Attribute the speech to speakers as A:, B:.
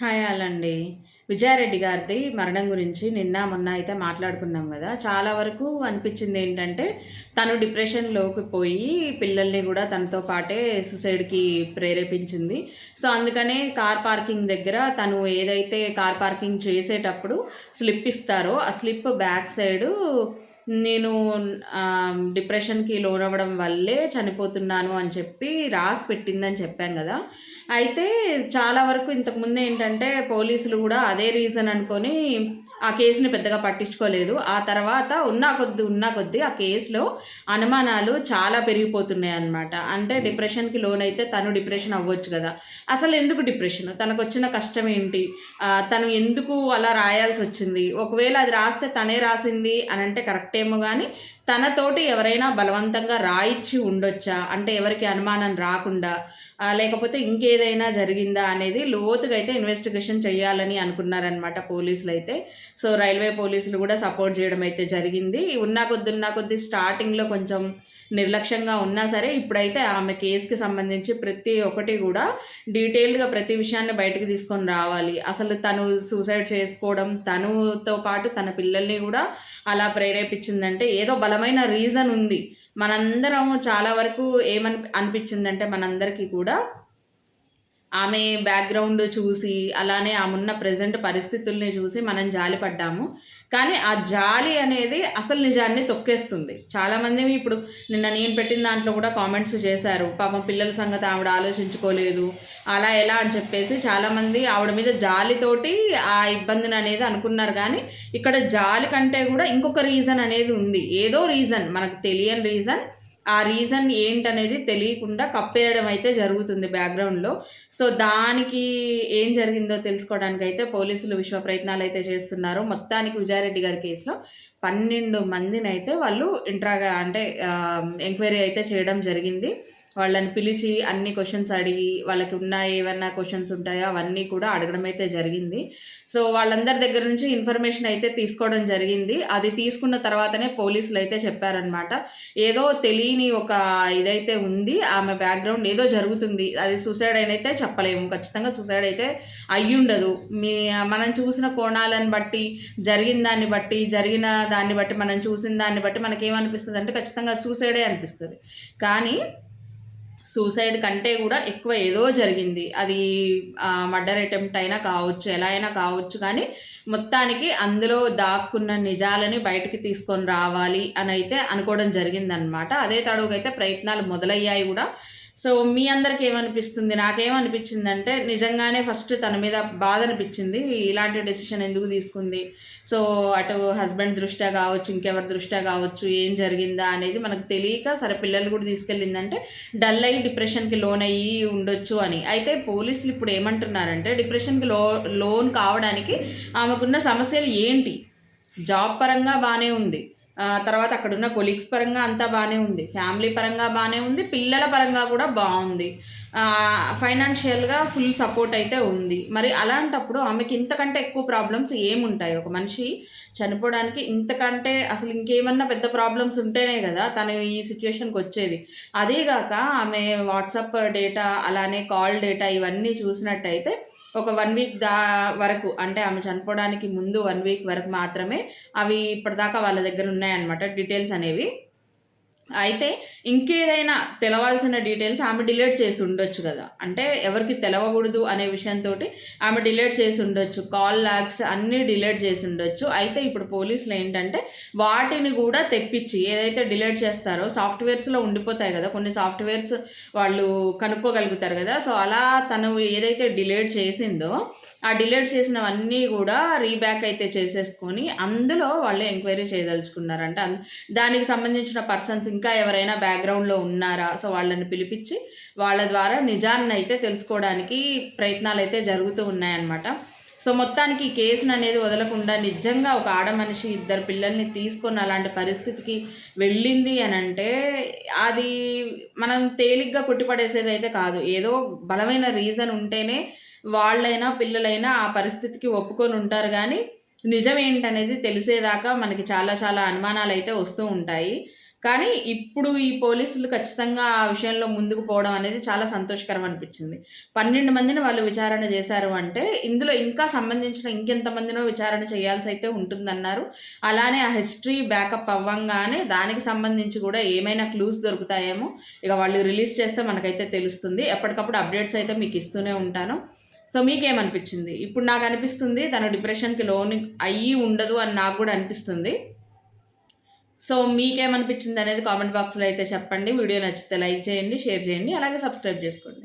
A: Hi అండి విజయారెడ్డి గారిది మరణం గురించి నిన్న మొన్న అయితే మాట్లాడుకున్నాం కదా. చాలా వరకు అనిపించింది ఏంటంటే తను డిప్రెషన్లోకి పోయి పిల్లల్ని కూడా తనతో పాటే సుసైడ్కి ప్రేరేపించింది. సో అందుకనే కార్ పార్కింగ్ దగ్గర తను ఏదైతే కార్ పార్కింగ్ చేసేటప్పుడు స్లిప్ ఇస్తారో ఆ స్లిప్ బ్యాక్ సైడు నేను డిప్రెషన్కి లోనవ్వడం వల్లే చనిపోతున్నాను అని చెప్పి రాసి పెట్టిందని చెప్పాం కదా. అయితే చాలా వరకు ఇంతకుముందు ఏంటంటే పోలీసులు కూడా అదే రీజన్ అనుకొని ఆ కేసుని పెద్దగా పట్టించుకోలేదు. ఆ తర్వాత ఉన్నా కొద్ది ఉన్నా కొద్ది ఆ కేసులో అనుమానాలు చాలా పెరిగిపోతున్నాయి అనమాట అంటే డిప్రెషన్కి లోన్ అయితే తను డిప్రెషన్ అవ్వచ్చు కదా. అసలు ఎందుకు డిప్రెషన్? తనకు వచ్చిన కష్టం ఏంటి? తను ఎందుకు అలా రాయాల్సి వచ్చింది ఒకవేళ అది రాస్తే తనే రాసింది అని అంటే కరెక్టేమో కానీ తనతోటి ఎవరైనా బలవంతంగా రాయిచ్చి ఉండొచ్చా? అంటే ఎవరికి అనుమానం రాకుండా లేకపోతే ఇంకేదైనా జరిగిందా అనేది లోతుగా అయితే ఇన్వెస్టిగేషన్ చేయాలని అనుకున్నారనమాట పోలీసులు అయితే. సో రైల్వే పోలీసులు కూడా సపోర్ట్ చేయడం అయితే జరిగింది. ఉన్నా కొద్ది ఉన్నా కొద్ది స్టార్టింగ్లో కొంచెం నిర్లక్ష్యంగా ఉన్నా సరే ఇప్పుడైతే ఆమె కేసుకి సంబంధించి ప్రతి ఒక్కటి కూడా డీటెయిల్డ్గా ప్రతి విషయాన్ని బయటకు తీసుకొని రావాలి. అసలు తను సూసైడ్ చేసుకోవడం తనుతో పాటు తన పిల్లల్ని కూడా అలా ప్రేరేపించిందంటే ఏదో బలమైన రీజన్ ఉంది. మనందరం చాలా వరకు ఏమని అనిపించిందంటే మనందరికీ కూడా ఆమె బ్యాక్గ్రౌండ్ చూసి అలానే ఆమె ఉన్న ప్రజెంట్ పరిస్థితుల్ని చూసి మనం జాలి పడ్డాము కానీ ఆ జాలి అనేది అసలు నిజాన్ని తొక్కేస్తుంది. చాలామంది ఇప్పుడు నిన్న నేను పెట్టిన దాంట్లో కూడా కామెంట్స్ చేశారు. పాపం పిల్లల సంగతి ఆవిడ ఆలోచించుకోలేదు. అలా ఎలా అని చెప్పేసి చాలామంది ఆవిడ మీద జాలితోటి ఆ ఇబ్బందిని అనేది అనుకున్నారు. కానీ ఇక్కడ జాలి కంటే కూడా ఇంకొక రీజన్ అనేది ఉంది. ఏదో రీజన్ మనకు తెలియని రీజన్ ఆ రీజన్ ఏంటనేది తెలియకుండా కప్పేయడం అయితే జరుగుతుంది బ్యాక్గ్రౌండ్లో సో దానికి ఏం జరిగిందో తెలుసుకోవడానికి అయితే పోలీసులు విశ్వ ప్రయత్నాలు అయితే చేస్తున్నారు. మొత్తానికి విజయారెడ్డి గారి కేసులో పన్నెండు మందిని అయితే వాళ్ళు ఇంట్రాగా అంటే ఎంక్వైరీ అయితే చేయడం జరిగింది. వాళ్ళని పిలిచి అన్ని క్వశ్చన్స్ అడిగి వాళ్ళకి ఉన్న ఏమన్నా క్వశ్చన్స్ ఉంటాయో అవన్నీ కూడా అడగడం అయితే జరిగింది. సో వాళ్ళందరి దగ్గర నుంచి ఇన్ఫర్మేషన్ అయితే తీసుకోవడం జరిగింది. అది తీసుకున్న తర్వాతనే పోలీసులు అయితే చెప్పారనమాట ఏదో తెలియని ఒక ఇదైతే ఉంది. ఆమె బ్యాక్గ్రౌండ్ ఏదో జరుగుతుంది. అది సూసైడ్ అయితే చెప్పలేము. ఖచ్చితంగా సూసైడ్ అయితే అయ్యుండదు. మీ మనం చూసిన కోణాలను బట్టి జరిగిన దాన్ని బట్టి జరిగిన దాన్ని బట్టి మనం చూసిన దాన్ని బట్టి మనకేమనిపిస్తుంది అంటే ఖచ్చితంగా సూసైడే అనిపిస్తుంది. కానీ సూసైడ్ కంటే కూడా ఎక్కువ ఏదో జరిగింది. అది మర్డర్ అటెంప్ట్ అయినా కావచ్చు ఎలా అయినా కావచ్చు కానీ మొత్తానికి అందులో దాక్కున్న నిజాలని బయటకి తీసుకొని రావాలి అని అయితే అనుకోవడం జరిగిందనమాట అదే తడుగైతే ప్రయత్నాలు మొదలయ్యాయి కూడా. సో మీ అందరికి ఏమనిపిస్తుంది? నాకేమనిపించింది అంటే నిజంగానే ఫస్ట్ తన మీద బాధ అనిపించింది ఇలాంటి డెసిషన్ ఎందుకు తీసుకుంది? సో అటు హస్బెండ్ దృష్ట్యా కావచ్చు ఇంకెవరి దృష్ట్యా కావచ్చు ఏం జరిగిందా అనేది మనకు తెలియక సరే పిల్లలు కూడా తీసుకెళ్ళిందంటే డల్ అయ్యి డిప్రెషన్కి లోన్ అయ్యి ఉండొచ్చు అని. అయితే పోలీసులు ఇప్పుడు ఏమంటున్నారంటే డిప్రెషన్కి లో లోన్ కావడానికి ఆమెకున్న సమస్యలు ఏంటి? జాబ్ పరంగా బాగానే ఉంది. తర్వాత అక్కడ ఉన్న కొలీగ్స్ పరంగా అంతా బాగానే ఉంది. ఫ్యామిలీ పరంగా బాగానే ఉంది పిల్లల పరంగా కూడా బాగుంది ఫైనాన్షియల్గా ఫుల్ సపోర్ట్ అయితే ఉంది. మరి అలాంటప్పుడు ఆమెకి ఇంతకంటే ఎక్కువ ప్రాబ్లమ్స్ ఏముంటాయి? ఒక మనిషి చనిపోవడానికి ఇంతకంటే అసలు ఇంకేమన్నా పెద్ద ప్రాబ్లమ్స్ ఉంటేనే కదా తను ఈ సిచ్యువేషన్కి వచ్చేది. అదేగాక ఆమె వాట్సాప్ డేటా అలానే కాల్ డేటా ఇవన్నీ చూసినట్టయితే ఒక వన్ వీక్ దా వరకు అంటే ఆమె చనిపోవడానికి ముందు వన్ వీక్ వరకు మాత్రమే అవి ఇప్పటిదాకా వాళ్ళ దగ్గర ఉన్నాయన్నమాట డీటెయిల్స్ అనేవి. అయితే ఇంకేదైనా తెలవాల్సిన డీటెయిల్స్ ఆమె డిలీట్ చేసి ఉండొచ్చు కదా. అంటే ఎవరికి తెలవకూడదు అనే విషయంతో ఆమె డిలీట్ చేసి ఉండొచ్చు. కాల్ లాగ్స్ అన్నీ డిలీట్ చేసి ఉండొచ్చు. అయితే ఇప్పుడు పోలీసులు ఏంటంటే వాటిని కూడా తెప్పించి ఏదైతే డిలీట్ చేస్తారో సాఫ్ట్వేర్స్లో ఉండిపోతాయి కదా. కొన్ని సాఫ్ట్వేర్స్ వాళ్ళు కనుక్కోగలుగుతారు కదా. సో అలా తను ఏదైతే డిలీట్ చేసిందో ఆ డిలీట్ చేసినవన్నీ కూడా రీబ్యాక్ అయితే చేసేసుకొని అందులో వాళ్ళు ఎంక్వైరీ చేయదలుచుకున్నారంట. దానికి సంబంధించిన పర్సన్స్ ఇంకా ఎవరైనా బ్యాక్గ్రౌండ్లో ఉన్నారా? సో వాళ్ళని పిలిపించి వాళ్ళ ద్వారా నిజాన్ని అయితే తెలుసుకోవడానికి ప్రయత్నాలు అయితే జరుగుతూ ఉన్నాయన్నమాట. సో మొత్తానికి ఈ కేసును అనేది వదలకుండా నిజంగా ఒక ఆడ మనిషి ఇద్దరు పిల్లల్ని తీసుకొని అలాంటి పరిస్థితికి వెళ్ళింది అని అంటే అది మనం తేలిగ్గా కొట్టిపడేసేది అయితే కాదు. ఏదో బలమైన రీజన్ ఉంటేనే వాళ్ళైనా పిల్లలైనా ఆ పరిస్థితికి ఒప్పుకొని ఉంటారు. కానీ నిజం ఏంటనేది తెలిసేదాకా మనకి చాలా చాలా అనుమానాలు అయితే వస్తూ ఉంటాయి. కానీ ఇప్పుడు ఈ పోలీసులు ఖచ్చితంగా ఆ విషయంలో ముందుకు పోవడం అనేది చాలా సంతోషకరం అనిపించింది. పన్నెండు మందిని వాళ్ళు విచారణ చేశారు అంటే ఇందులో ఇంకా సంబంధించిన ఇంకెంతమందినో విచారణ చేయాల్సి అయితే ఉంటుందన్నారు. అలానే ఆ హిస్టరీ బ్యాకప్ అవ్వంగానే దానికి సంబంధించి కూడా ఏమైనా క్లూస్ దొరుకుతాయేమో ఇక వాళ్ళు రిలీజ్ చేస్తే మనకైతే తెలుస్తుంది. ఎప్పటికప్పుడు అప్డేట్స్ అయితే మీకు ఇస్తూనే ఉంటాను. సో మీకేమనిపించింది? ఇప్పుడు నాకు అనిపిస్తుంది తను డిప్రెషన్కి లోన్ అయ్యి ఉండదు అని నాకు కూడా అనిపిస్తుంది. సో మీకేమనిపించింది అనేది కామెంట్ బాక్స్లో అయితే చెప్పండి. వీడియో నచ్చితే లైక్ చేయండి షేర్ చేయండి అలాగే సబ్స్క్రైబ్ చేసుకోండి.